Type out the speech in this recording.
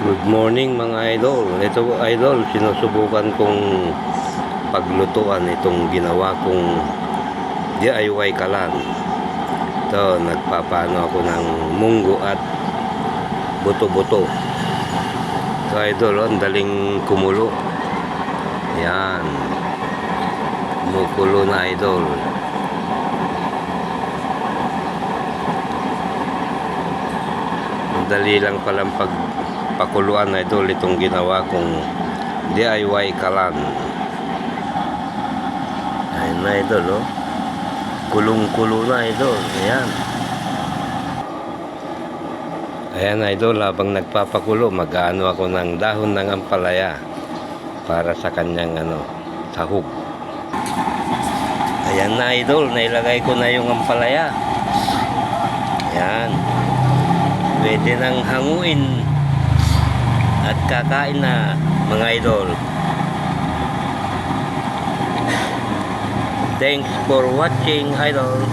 Good morning mga idol. Ito idol, sinusubukan kong paglutuan itong ginawa kong DIY kalan. Ito, nagpapano ako ng munggo at buto-buto. Ito idol, oh, ang daling kumulo. Yan. Kumukulo na idol. Madali lang palang pagpakuluan na idol itong ginawa kong DIY kalan. Ayun na idol oh. Kulong-kulo na idol. Ayan. Ayan idol, habang nagpapakulo, mag-ano ako ng dahon ng ampalaya para sa kanyang ano, sahog. Ayan na idol, nailagay ko na yung ampalaya. Ayan. Pwede nang hanguin at kakain na mga idol. Thanks for watching idol.